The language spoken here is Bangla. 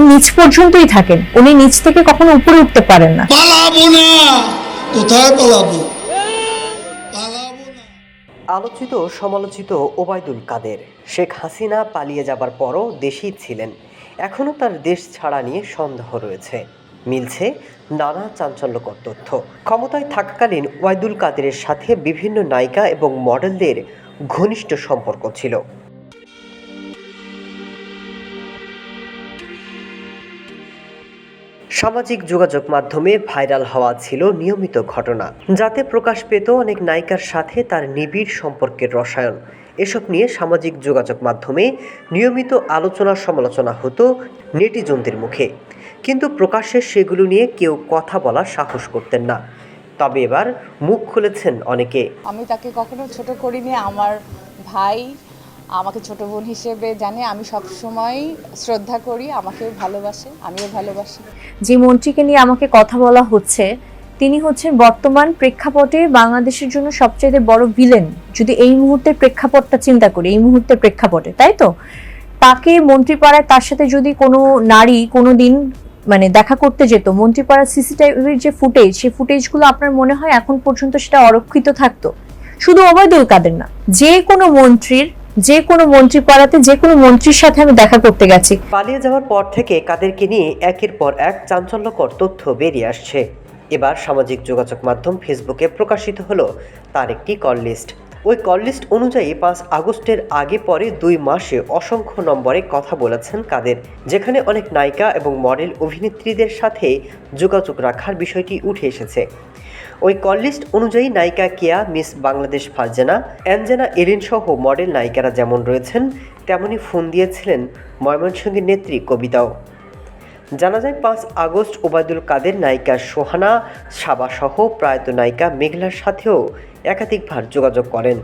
নিচ পর্যন্তই থাকেন। উনি নিচ থেকে কখনো উপরে উঠতে পারেন না। পালাবো না! কোথায় পালাবো? পালাবো আলোচিত সমালোচিত ওবায়দুল কাদের। শেখ হাসিনা পালিয়ে যাবার পরও দেশেই ছিলেন। এখনও তার দেশ ছাড়া নিয়ে সন্দেহ রয়েছে। মিলছে নানা চাঞ্চল্যকর তথ্য। ক্ষমতায় থাকাকালীন ওয়াইদুল কাদেরের সাথে বিভিন্ন নায়িকা এবং মডেলদের ঘনিষ্ঠ সম্পর্ক ছিল। সামাজিক যোগাযোগ মাধ্যমে ভাইরাল হওয়া ছিল নিয়মিত ঘটনা। যাতে প্রকাশ পেত অনেক নায়িকার সাথে তার নিবিড় সম্পর্কের রসায়ন। এসব নিয়ে সামাজিক যোগাযোগ মাধ্যমে নিয়মিত আলোচনা সমালোচনা হতো নেটিজনদের মুখে। কিন্তু প্রকাশ্যে সেগুলো নিয়ে কেউ কথা বলার সাহস করতেন না। তবে এবার মুখ খুলেছেন অনেকে। আমি তাকে কখনো ছোট করিনি। আমার ভাই আমাকে ছোট বোন হিসেবে জানে, আমি সব সময় শ্রদ্ধা করি, আমাকেও ভালোবাসে, আমিও ভালোবাসি। যে মন্ত্রীকে নিয়ে আমাকে কথা বলা হচ্ছে, তিনি হচ্ছেন বর্তমান প্রেক্ষাপটে বাংলাদেশের জন্য সবচেয়ে বড় ভিলেন যদি এই মুহূর্তের প্রেক্ষাপটটা চিন্তা করি, এই মুহূর্তের প্রেক্ষাপটে, তাই তো? তাকে মন্ত্রীপাড়ায় তার সাথে যদি কোনো নারী কোনো দিন মানে দেখা করতে যেত, মন্ত্রীপাড়ার সিসিটিভির যে ফুটেজ সেই ফুটেজগুলো আপনার মনে হয় এখন পর্যন্ত সেটা অরক্ষিত থাকতো? শুধু অবৈধ কাদের না, যে কোনো মন্ত্রীর যে কোনো মন্ত্রী পাড়াতে, যে কোনো মন্ত্রীর সাথে আমি দেখা করতে গেছি। পালিয়ে যাওয়ার পর থেকে কাদেরকে নিয়ে একের পর এক চাঞ্চল্যকর তথ্য বেরিয়ে আসছে। এবার সামাজিক যোগাযোগ মাধ্যম ফেসবুকে প্রকাশিত হলো তার একটি কল লিস্ট। ওই কল লিস্ট অনুযায়ী পাঁচ আগস্টের আগে পরে দুই মাসে অসংখ্য নম্বরে কথা বলেছেন কাদের, যেখানে অনেক নায়িকা এবং মডেল অভিনেত্রীদের সাথে যোগাযোগ রাখার বিষয়টি উঠে এসেছে। ওই কল লিস্ট অনুযায়ী নায়িকা কেয়া, মিস বাংলাদেশ ফারজানা, অ্যাঞ্জেনা এরিন সহ মডেল নায়িকারা যেমন রয়েছেন, তেমনি ফোন দিয়েছিলেন ময়মনসিংহের নেত্রী কবিতাও। জানা যায়, পাঁচ আগস্ট ওবায়দুল কাদের নায়িকা সোহানা সাবাসহ প্রয়াত নায়িকা মেঘলার সাথেও একাধিকবার যোগাযোগ করেন।